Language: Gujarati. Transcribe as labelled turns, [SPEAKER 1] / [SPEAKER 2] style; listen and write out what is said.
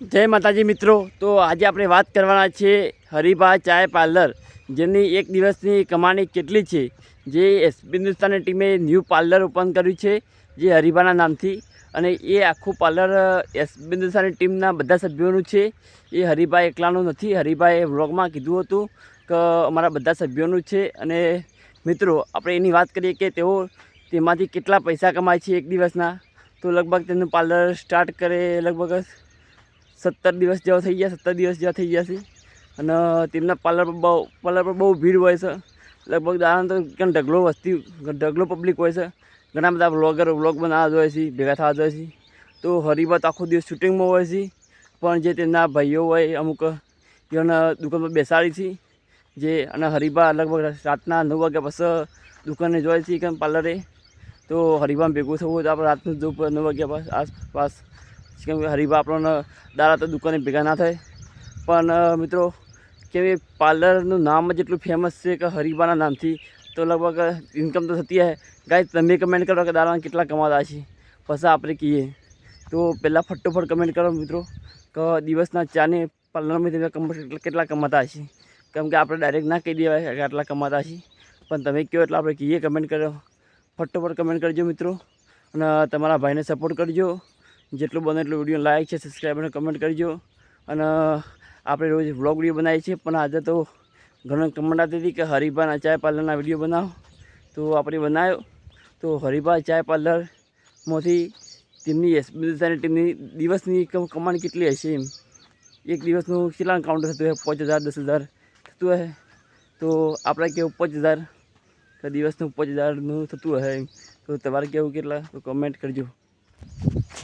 [SPEAKER 1] જય માતાજી મિત્રો. તો આજે આપણે વાત કરવાના છે હરિભા ચાય પાર્લર, જેની એક દિવસની કમાણી કેટલી છે. જે એસ હિન્દુસ્તાની ટીમે ન્યૂ પાર્લર ઓપન કર્યું છે, જે હરિભાના નામથી. અને એ આખું પાર્લર એસ હિન્દુસ્તાની ટીમના બધા સભ્યોનું છે. એ હરિભાઈ એકલાનું નથી. હરિભાએ વ્લોગમાં કીધું હતું કે અમારા બધા સભ્યોનું છે. અને મિત્રો, આપણે એની વાત કરીએ કે તેઓ તેમાંથી કેટલા પૈસા કમાય છે એક દિવસના. તો લગભગ તેમનું પાર્લર સ્ટાર્ટ કરે લગભગ સત્તર દિવસ જેવા થઈ ગયા, સત્તર દિવસ જેવા થઈ ગયા છે. અને તેમના પાર્લર પર બહુ, પાર્લર પર બહુ ભીડ હોય છે. લગભગ દાણા તો કેમ ઢગલો વસ્તી, ઢગલો પબ્લિક હોય છે. ઘણા બધા વ્લોગર વ્લોગ બનાવવા જોઈએ છે, ભેગા થવા જોઈએ છે. તો હરિભાત આખો દિવસ શૂટિંગમાં હોય છે. પણ જે તેમના ભાઈઓ હોય અમુક એના દુકાન પર બેસાડી છે, જે, અને હરિભા લગભગ રાતના નવ વાગ્યા પછી દુકાને જોઈએ છે, કેમ પાર્લરે તો હરિભામાં ભેગું થવું હોય તો આપણે રાતનું નવ વાગ્યા પાસ, આસપાસ. કેમ કે હરિભા આપણને દાડા તો દુકાને ભેગા ના થાય. પણ મિત્રો કેમ કે પાર્લરનું નામ જ એટલું ફેમસ છે કે હરિભાના નામથી તો લગભગ ઇન્કમ તો થતી હે ગાય તમે કમેન્ટ કરો કે દાડામાં કેટલા કમાતા છે. પછી આપણે કહીએ. તો પહેલાં ફટોફટ કમેન્ટ કરો મિત્રો, કે દિવસના ચાને પાર્લરમાં તમે કેટલા કમાતા હશે. કેમ કે આપણે ડાયરેક્ટ ના કહી દેવાય કે આટલા કમાતા છીએ પણ તમે કહો એટલે આપણે કહીએ કમેન્ટ કરો. ફટોફટ કમેન્ટ કરજો મિત્રો. અને તમારા ભાઈને સપોર્ટ કરજો. જેટલું બને એટલું વીડિયો લાઇક છે સબસ્ક્રાઈબ અને કમેન્ટ કરજો. અને, આપણે રોજ વ્લોગ વીડિયો બનાવીએ છીએ, પણ આજે તો ઘણા કમેન્ટ આવતી હતી કે હરિભાના ચાય પાર્લરના વીડિયો બનાવો. તો આપણે બનાવ્યો તો હરિભા ચાય પાર્લરમાંથી તેમની એસબીઆઈ ટીમની દિવસની કમ- કમાણી કેટલી હશે એમ? એક દિવસનું કેટલા કાઉન્ટર થતું હોય પાંચ હજાર, દસ હજાર થતું હોય તો આપણે કેવું પાંચ હજાર કે દિવસનું પાંચ હજારનું થતું હોય તો તમારે કેવું કેટલા? તો કમેન્ટ કરજો.